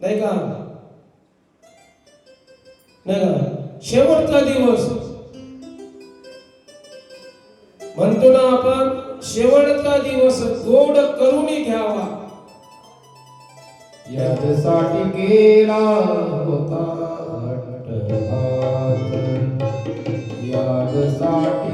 नाही का? नाही का? शेवटचा दिवस. म्हणतो ना आपण शेवटचा दिवस गोड करून घ्यावा. यासाठी गेला होता हट्टहास यासाठी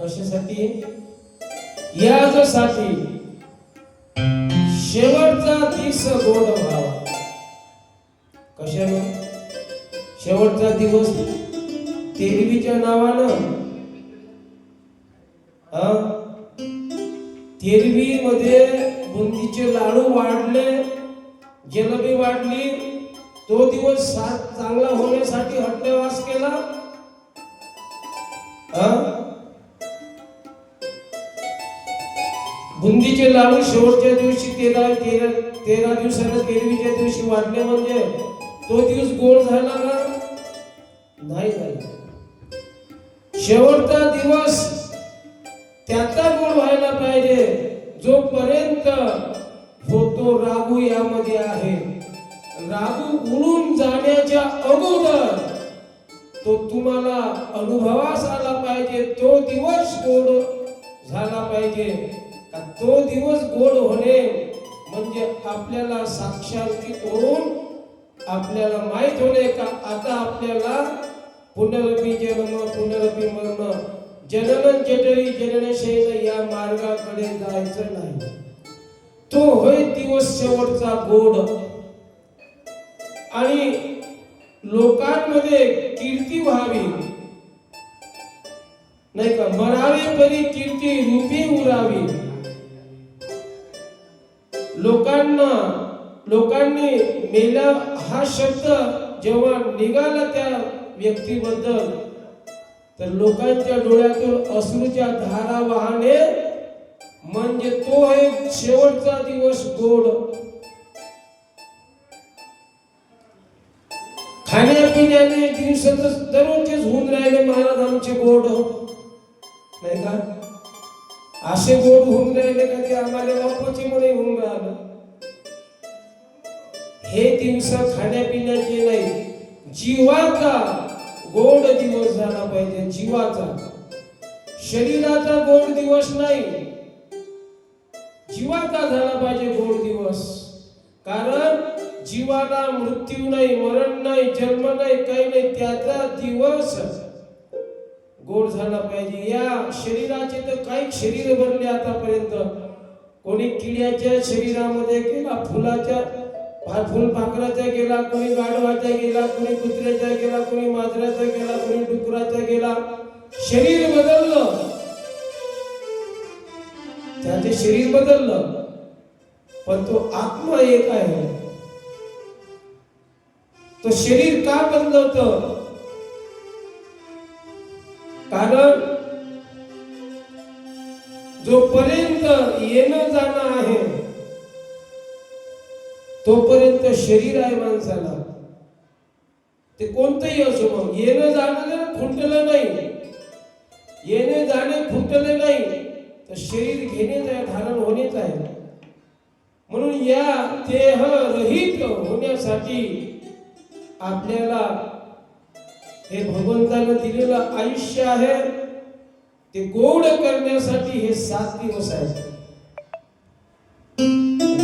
कशासाठी? याजसाठी शेवटचा दिवस गोड व्हावा. कशानं? शेवटचा दिवस तेरवीच्या नावानं? हा? तेरवी मध्ये बुंदीचे लाडू वाढले जलबी वाढली तो दिवस सात चांगला होण्यासाठी हट्टवास केला? हा? लाडू शेवटच्या दिवशी तेरा तेरा तेरा दिवसाला तेरवीच्या दिवशी वाढले म्हणजे तो दिवस गोड झाला का? नाही झाला. शेवटचा दिवस त्याचा गोड व्हायला पाहिजे जोपर्यंत होतो रागू यामध्ये आहे. रागू उडून जाण्याच्या अगोदर तो तुम्हाला अनुभवास आला पाहिजे तो दिवस गोड झाला पाहिजे. तो दिवस गोड होणे म्हणजे आपल्याला साक्षांकित करून आपल्याला माहीत होणे का आता आपल्याला पुनरपी जन्म पुनरपी मरण जनन जठरी जननशैल या मार्गाकडे जायचं नाही. तो होय दिवस शेवटचा गोड. आणि लोकांमध्ये कीर्ती व्हावी. नाही का? मरावे परी कीर्ती रूपी उरावी. लोकांना लोकांनी मेला हा शब्द जेव्हा निघाला त्या व्यक्तीबद्दल तर लोकांच्या डोळ्यातून अश्रूच्या धारा वाहने म्हणजे तो आहे शेवटचा दिवस गोड. खाण्यापिण्याने दिवस दररोजचेच होऊन राहिले महाराज आमचे गोड. नाही का? असे गोड होऊन राहिले कधी आम्हाला बापाची म्हणे होऊन राहिलं. हे दिवस खाण्यापिण्याचे नाही जीवाचा गोड दिवस झाला पाहिजे जीवाचा. शरीराचा गोड दिवस नाही जीवाचा झाला पाहिजे गोड दिवस. कारण जीवाला मृत्यू नाही मरण नाही जन्म नाही काही नाही त्याचा दिवस गोड झाला पाहिजे. या शरीराचे तर काही शरीर बनले आतापर्यंत. कोणी किड्याच्या शरीरामध्ये गेला फुलाच्या फुल फुलपाखराचा गेला कोणी गाढवाचा गेला कोणी कुत्र्याचा गेला कोणी माजराचा गेला कोणी डुकराचा गेला. शरीर बदललं. त्याचे शरीर बदललं. पण तो आत्मा एक आहे. तो शरीर का बदलवतं कारण जोपर्यंत येणं जाणं आहे तोपर्यंत शरीर आहे माणसाला. ते कोणतंही असो मग येणं जाणं फुटलं खुंटलं नाही येणे जाणे खुंटले नाही तर शरीर घेणेच आहे धारण होणेच आहे. म्हणून या देह रहित होण्यासाठी आपल्याला हे भगवंतानं दिलेलं आयुष्य आहे ते गोड करण्यासाठी हे सात दिवस आहेत.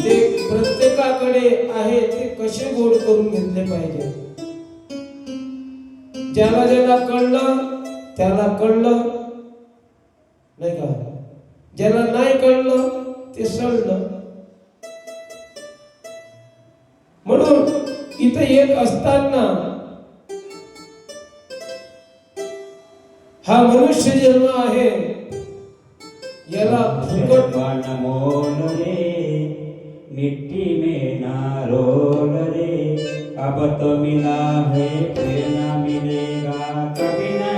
ते प्रत्येकाकडे आहे ते कसे गोड करून घेतले पाहिजे? ज्याला ज्याला कळलं त्याला कळलं. नाही का? ज्याला नाही कळलं ते सळलं. म्हणून इथं येत असताना हा मनुष्य जन्म आहे. याला फुकट भगवान रे मिट्टी में ना रोल रे. अब तो मिला है फिर ना मिलेगा कभी ना.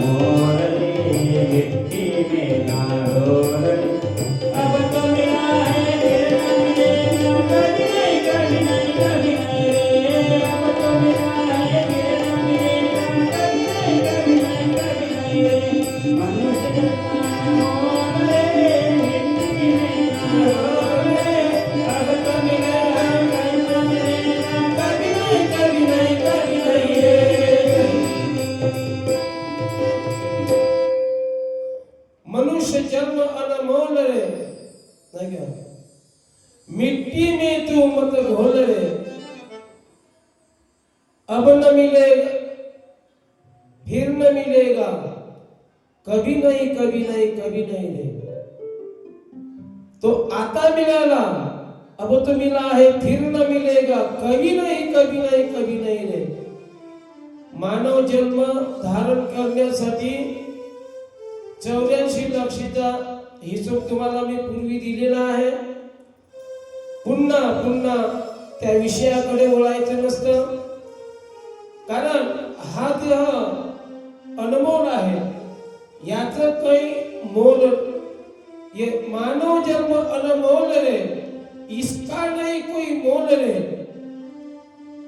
मोर जन्म अनमोल रे नहीं क्या? मिट्टी में तू मत घोल रे अब न मिलेगा, फिर न मिलेगा। कभी नहीं कभी नहीं कभी नहीं रे तो आता मिळाला अब तो मिला है, फिर न मिलेगा। कभी नहीं कभी नहीं कभी नहीं रे मानव जन्म, धारण करने करण्यासाठी चौऱ्याऐंशी लक्षाचा हिशोब तुम्हाला मी पूर्वी दिलेला आहे. पुन्हा पुन्हा त्या विषयाकडे वळायचं नसतं. कारण हा देह अनमोल आहे. याच काही मोल ये मानव जन्म अनमोल रे इसका नाही कोई मोल रे.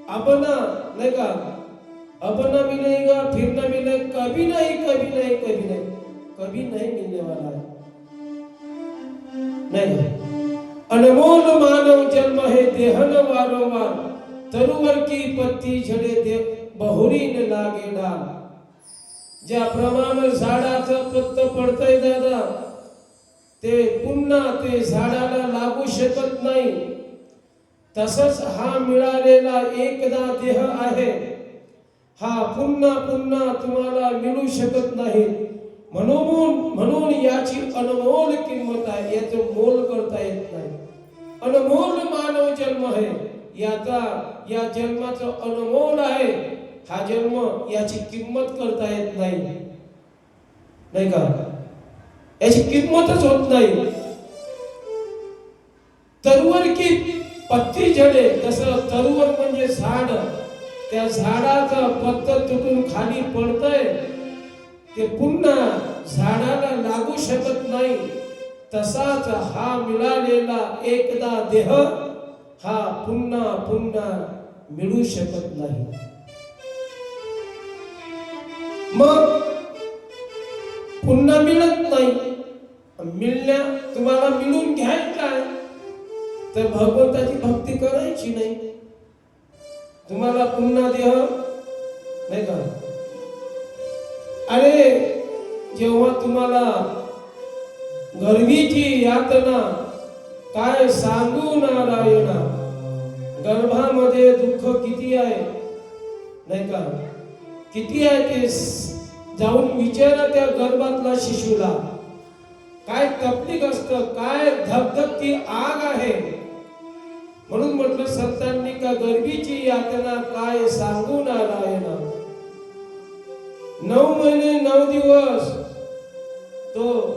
अपना नाही का? अपना भी नाही का फिर भी नाही कभी नाही कभी नाही कभी नाही. कभी नहीं मिलने वाला है। नहीं। अनमोल मानव जन्म है देहन वारंवार तरुवर की पत्ती झडे दे ने लागे डाल। ज्याप्रमाणे झाडाचं पत्त पडतंय दादा ते पुन्हा ते झाडाला लागू शकत नाही. तसंच हा मिळालेला एकदा देह आहे हा पुन्हा पुन्हा तुम्हाला मिळू शकत नाही. म्हणून म्हणून याची अनमोल किंमत आहे याचं मोल करता येत नाही. अनमोल मानव जन्म आहे याचा या जन्माचं अनमोल आहे हा जन्म याची किंमत करता येत नाही. नाही का? याची किंमतच होत नाही. तरुवर की पत्ती झडे जसं तरुवर म्हणजे झाड. त्या झाडाचं पत्त तुटून खाली पडतंय ते पुन्हा झाडाला लागू शकत नाही. तसाच हा मिळालेला एकदा देह हा पुन्हा पुन्हा मिळू शकत नाही. मग पुन्हा मिळत नाही. मिळण्या तुम्हाला मिळून घ्यायचं काय? तर भगवंताची भक्ती करायची नाही. तुम्हाला पुन्हा देह नाही का? अरे जेव्हा तुम्हाला गर्वीची यातना काय सांगू नारायणा? गर्भामध्ये दुःख किती आहे? नाही का? किती आहे ते जाऊन विचारा त्या गर्भातला शिशूला. काय तपलिक असत काय धगधगती आग आहे? म्हणून म्हटलं संतांनी का गर्भीची यातना काय सांगू नारायणा? नऊ महिने नऊ दिवस तो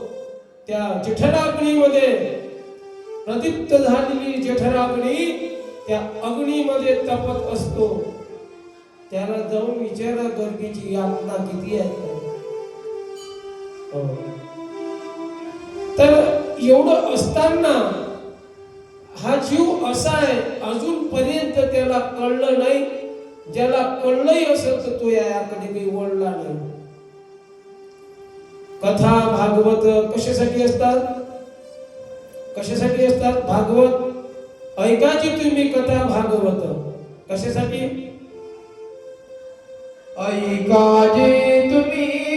त्या जठराग्नीमध्ये प्रदीप्त झालेली जठराग्नी त्या अग्नीमध्ये तपत असतो. त्याला जाऊन विचारा गर्भीची यातना किती आहे. हो. तर एवढं असताना हा जीव असा आहे अजूनपर्यंत त्याला कळलं नाही. ज्याला कळलंही असेल तर तो याकडे काही वळला नाही. कथा भागवत कशासाठी असतात? कशासाठी असतात भागवत? ऐकायची तुम्ही कथा भागवत. कशासाठी? ऐकाजे तुम्ही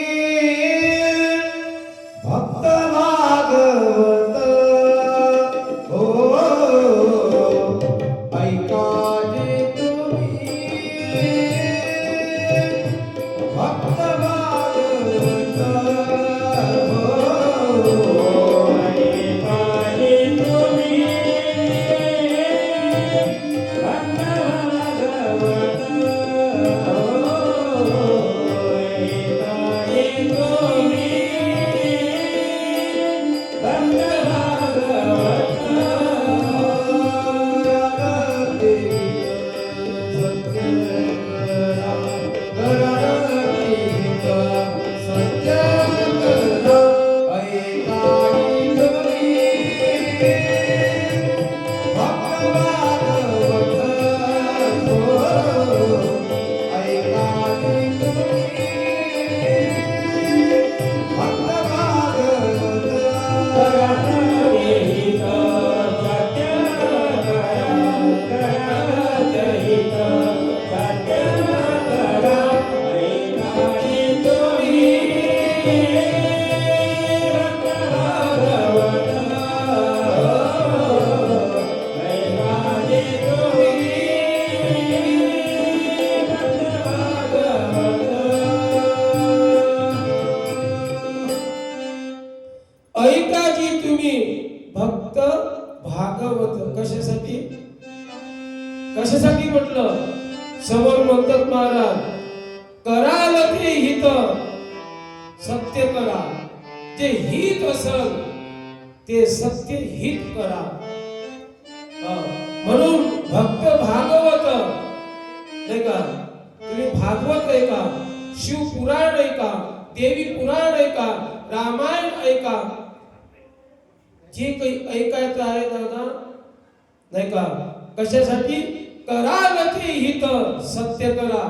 कशासाठी? कराल ते हित सत्य करा.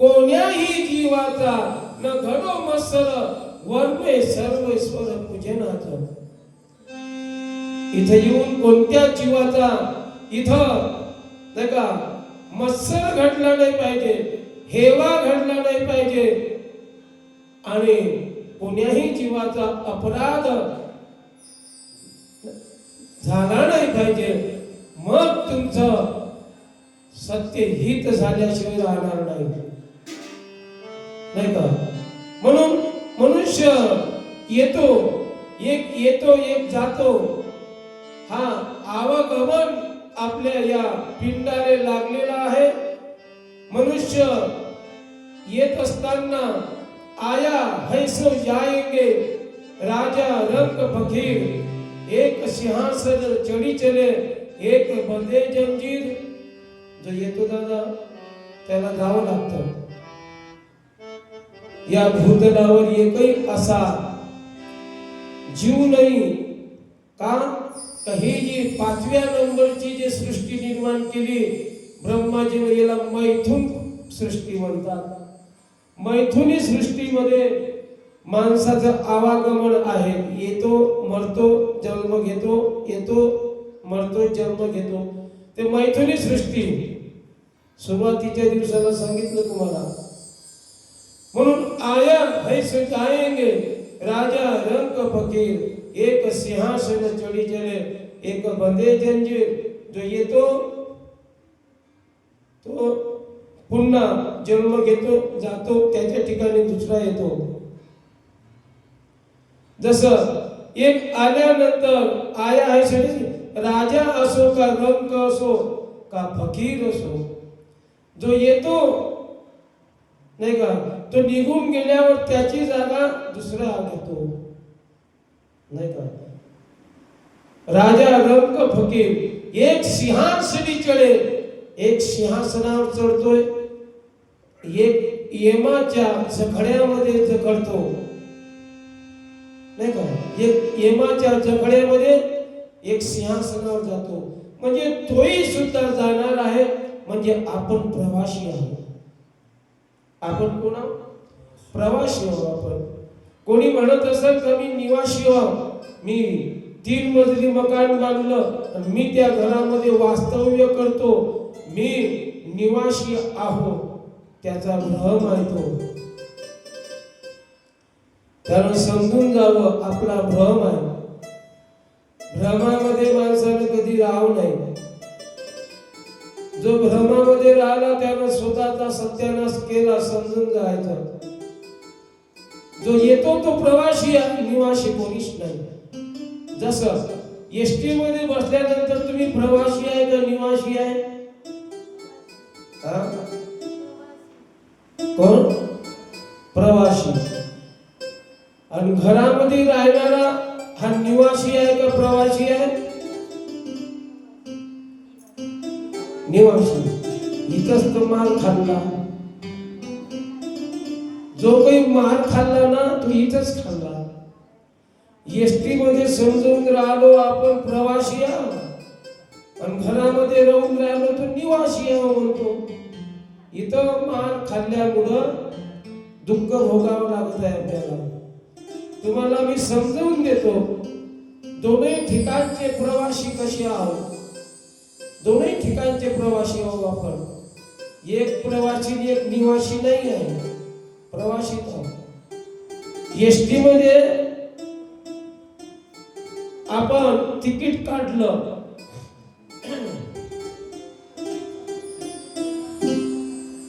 कोण्याही जीवाचा न घडो मत्सर वर्मे सर्वेश्वर पूजनाच इथं येऊन कोणत्या जीवाचा इथं नाही का मत्सर घडला नाही पाहिजे हेवा घडला नाही पाहिजे आणि कोण्याही जीवाचा अपराध झाला नाही पाहिजे मग तुमचं सत्य हित झाल्याशिवाय राहणार नाही. नाही का? म्हणून मनुष्य येतो एक येतो एक जातो. हा आवागमन आपल्या या पिंडाने लागलेला आहे. मनुष्य येत असताना आया हैसो जाएंगे राजा रंग फकीर एक सिंहासन चढ़ी चले एक बंदे जंजीर जो येतो दादा त्याला जावं लागतं. या भूतलावर एकही असा जीव नाही. का ही जी पाचव्या नंबरची जी सृष्टी निर्माण केली ब्रह्माजी याला मैथुन सृष्टी म्हणतात. मैथुनी सृष्टीमध्ये माणसाचं आवागमन आहे. येतो मरतो जन्म घेतो येतो मरतो जन्म घेतो. ते मैथुनी सृष्टी. सुरुवातीच्या दिवसाला सांगितलं तुम्हाला. म्हणून आया है जाएँगे राजा रंग फकीर, एक सिंहासन चढी चले, एक बंदे जंजीर, जो येतो तो पुन्हा जन्म घेतो, जातो, त्याच्या ठिकाणी दुसरा येतो. जसं एक आल्यानंतर आया आहे राजा असो का रंक असो का फकीर असो जो येतो नाही का तो निघून गेल्यावर त्याची जागा दुसरा घेतो. नाही का? राजा रंक फकीर एक सिंहासनी चढे एक सिंहासनावर चढतोय एक येमाच्या जखड्यामध्ये जखडतो. नाही का? एक येमाच्या जखड्यामध्ये एक सिंहासनावर जातो. म्हणजे तोही सुद्धा जाणार आहे. म्हणजे आपण प्रवासी आहोत. आपण कोण प्रवासी आहोत आपण. कोणी म्हणत असेल का मी निवासी आहोत. मी तीन मजली मकान बांधलं आणि मी त्या घरामध्ये वास्तव्य करतो. मी निवासी आहो त्याचा भ्रम आहे तो. त्याला समजून जावं आपला भ्रम आहे. भ्रमामध्ये माणसानं कधी राहू नये. जो भ्रमामध्ये राहिला त्यानं स्वतःचा सत्यानाश केला समजून जायचा. जो येतो तो प्रवासी आहे निवासी कोणीच नाही. जसं एसटी मध्ये बसल्यानंतर तुम्ही प्रवासी आहे का निवासी आहे? हा? कोण? प्रवासी. आणि घरामध्ये राहणारा हा निवासी आहे का प्रवासी आहे? निवासी. इथंच तो माल खाल्ला. जो काही माल खाल्ला ना तो इथंच खाल्ला. एसटी मध्ये समजून राहिलो आपण प्रवासी आहोत. आणि घरामध्ये राहून राहिलो तर निवासी आहो म्हणतो. इथं माल खाल्ल्यामुळं दुःख भोगावं लागत आहे आपल्याला. तुम्हाला मी समजवून देतो दोन्ही ठिकाणचे प्रवासी कसे आहोत? दोन्ही ठिकाणचे प्रवासी आहोत आपण. एक प्रवासी एक निवासी नाही आहे. प्रवासी एसटी मध्ये आपण तिकीट काढलं.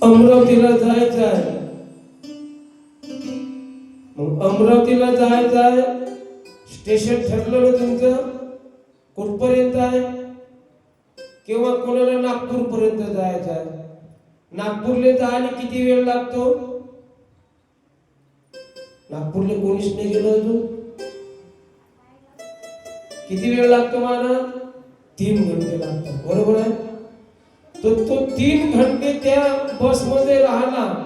अमरावतीला जायचं आहे. अमरावतीला जायचं आहे. स्टेशन ठरलं तुमचं. कुठपर्यंत आहे? किंवा कोणाला नागपूर पर्यंत जायचं आहे? नागपूरला जायला किती वेळ लागतो? नागपूरला कोणीच नाही गेलो अजून. किती वेळ लागतो मला तीन घंटे लागतात. बरोबर आहे? तो तो तीन घंटे त्या बसमध्ये राहिला.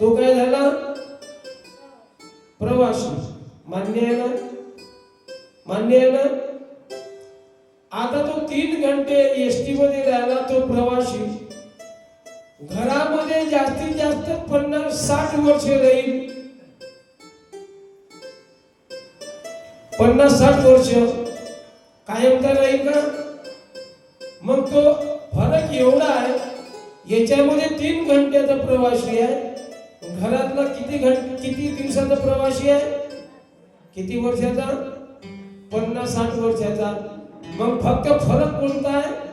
तो काय झाला? प्रवासी मान्य आहे ना? मान्य आहे ना? आता तो तीन घंटे एस टी मध्ये राहिला तो प्रवासी. घरामध्ये जास्तीत जास्त पन्नास साठ वर्ष राहील. पन्नास साठ वर्ष. कायमचा राहील का मग तो फरक एवढा आहे याच्यामध्ये तीन घंट्याचा प्रवासी आहे. घरातला किती घट किती दिवसाचा प्रवासी आहे? किती वर्षाचा? पन्नास साठ वर्षाचा. मग फक्त फरक कोणता आहे?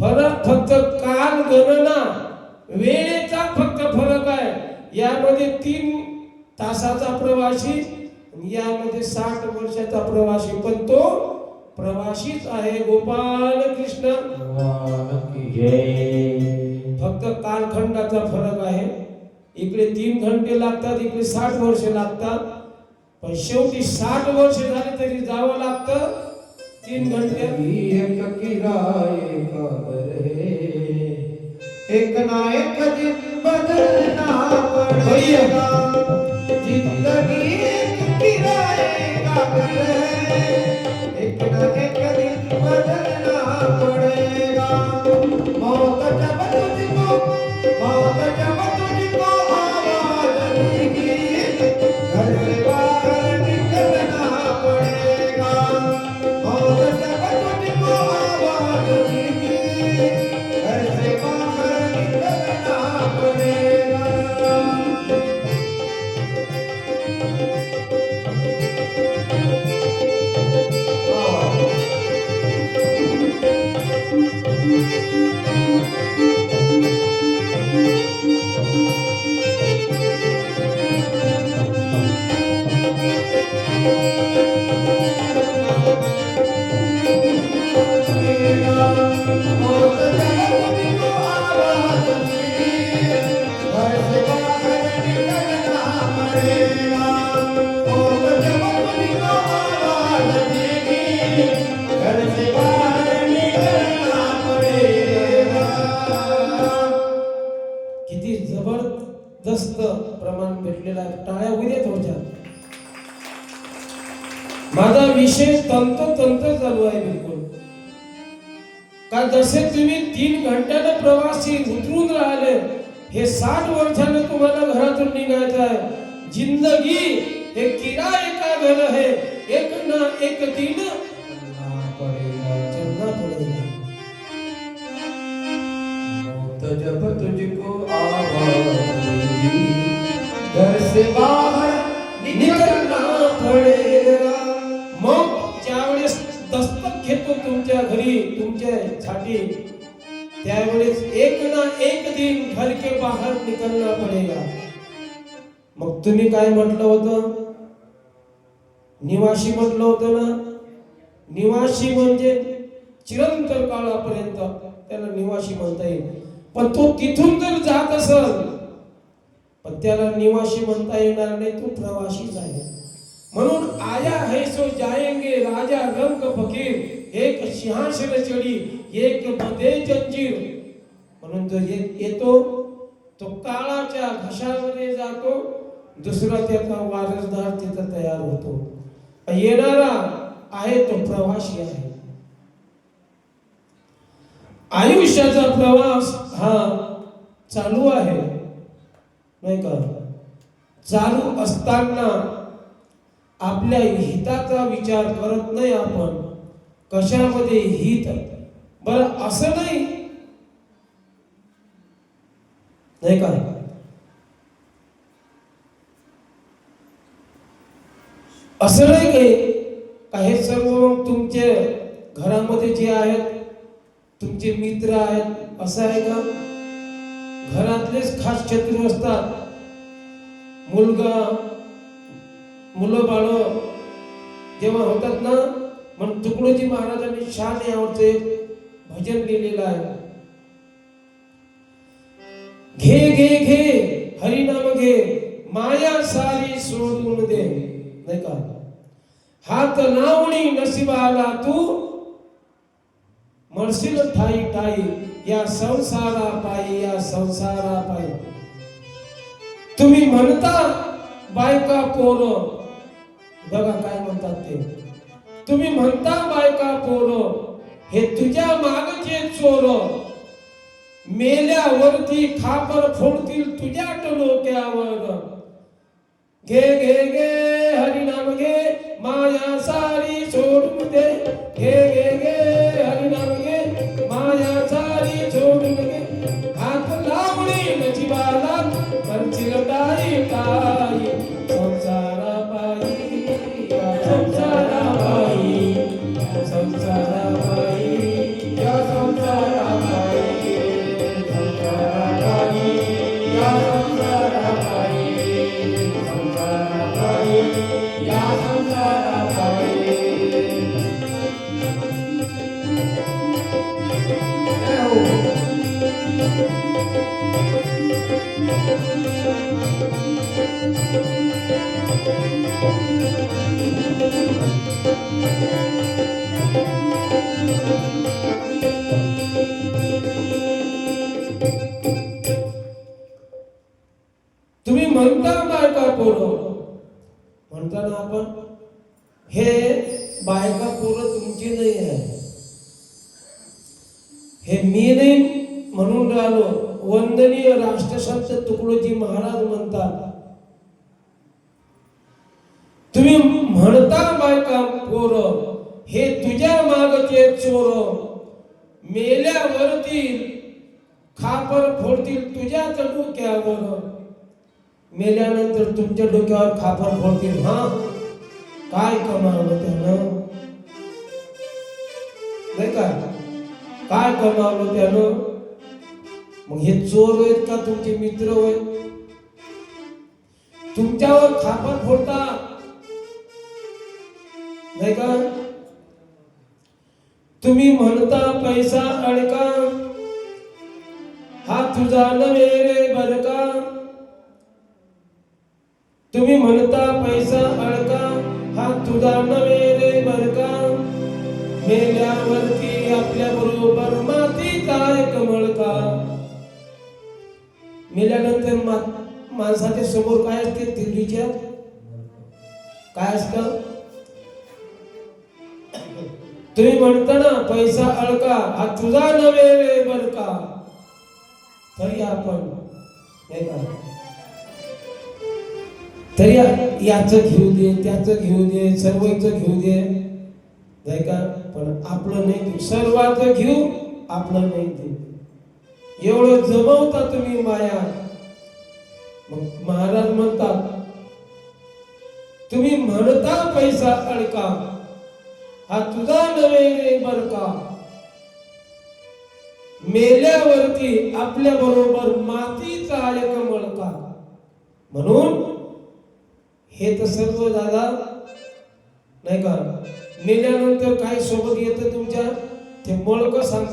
फरक फक्त काल गणना. वेळेचा फक्त फरक आहे. यामध्ये तीन तासाचा प्रवासी यामध्ये साठ वर्षाचा प्रवासी. पण तो प्रवासीच आहे. गोपाल कृष्ण फक्त कालखंडाचा फरक आहे. इकडे तीन घंटे लागतात इकडे साठ वर्ष लागतात. पण शेवटी साठ वर्ष झाले तरी जावं लागतं. तीन घंटे. एक किराए का है? एक ना एक दिन बदलना पड़ेगा। जिंदगी एक है? एक ना एक दिन बदलना तुझको माझा विषय तंतोतंत चालू आहे बिलकुल का जसे तुम्ही तीन घंट्यानं प्रवासी उतरून राहिले हे साठ वर्षानं तुम्हाला घरातून निघायचं आहे जिंदगी हे किरा एका घर आहे एक ना एक दिन चलना पड़ेगा चलना जब तुझको आवाज देगी, घर से बाहर तुमच्या घरी तुमच्या छाती त्यावेळेस एक ना एक दिन घर के बाहर निकलना पडेगा. मग तुम्ही काय म्हटलं होतं? निवासी म्हटलं होतं ना? निवासी म्हणजे चिरंतर काळापर्यंत त्याला निवासी म्हणता येईल. पण तो तिथून जर जात असल पण त्याला निवासी म्हणता येणार नाही तो प्रवासीच आहे म्हणून आया है सो जाएंगे राजा रंग फकीर. एक सिंहासन चढी एक मध्ये जंजीर. म्हणून जो एक येतो तो काळाच्या घशामध्ये जातो दुसरा त्याचा वारसदार तिथं तयार होतो. येणारा आहे तो प्रवासी आहे. आयुष्याचा प्रवास हा चालू आहे. नाही का? चालू असताना आपल्या हिताचा विचार करत नाही आपण. कशामध्ये हित? बर असं नाही. नाही का? असं नाही काही काही सर्व तुमचे घरामध्ये जे आहेत तुमचे मित्र आहेत असं आहे का? घरातलेच खास शत्रू असतात. मुलगा मुलं बाळ जेव्हा होतात ना म्हणून तुकडोजी महाराजांनी शान यावरचं एक भजन लिहिलेलं आहे. घे घे घे हरिनाम घे माया सारी सोडून दे. नाही का? हात लावणी नशिबाला तू मरशील ठाई ठाई या संसारा पायी या संसारा पायी. तुम्ही म्हणता बायका पोर. बघा काय म्हणतात ते. तुम्ही म्हणता बायका पोर हे तुझ्या मागचे चोर. मेल्यावरती खापर फोडतील तुझ्या टोक्यावर घे घे घे हरिनाम घे माया सारी सोडून दे. घे घे घे हरिनाम घे माया सारी सोडून दे. हात लावणी नजीबाला पंचिल ताई तुम्ही म्हणता बायका पोरं. म्हणताना आपण हे बायका पोरं तुमची नाही आहे हे मी नाही म्हणून राहिलो. वंदनीय राष्ट्रसंत तुकडोजी महाराज म्हणतात तुम्ही म्हणता बायका पोर हे तुझ्या मागचे चोर. मेल्यावरती खापर फोडतील तुझ्याच डोक्यावर. मेल्यानंतर तुमच्या डोक्यावर खापर फोडतील हा? काय कमावलं त्यानं नाही का? काय कमावलं त्यानं? मग हे चोर आहेत का तुमचे मित्र होय? तुमच्यावर खापर फोडता. नाही का? तुम्ही म्हणता पैसा अडका. हा तुझा नव्हे रे बरका. तुम्ही म्हणता पैसा अडका. हा तुझा नव्हे रे बरका. मेल्यावरती आपल्या बरोबर माती काय मळका मेल्यानंतर मा- माणसाच्या समोर काय असते? दिल्लीच्या काय असतं? तुम्ही म्हणता ना पैसा अळका हा तुझा नव्हे रे बडका. तरी आपण तरी याच घेऊ दे त्याच घेऊ दे सर्वच घेऊ दे. नाही का? पण आपलं नाही देऊ. सर्वात घेऊ आपलं नाही देऊ. एवढं जमवता तुम्ही माया. मग महाराज म्हणतात तुम्ही म्हणता पैसा अडका. हा तुझा नव्हे रे बरका. मेल्यावरती आपल्या बरोबर मातीचा एक मळका म्हणून हे तर सर्व दादा नाही का? नेल्यानंतर काय सोबत येतं तुमच्या? ते मळक सांग.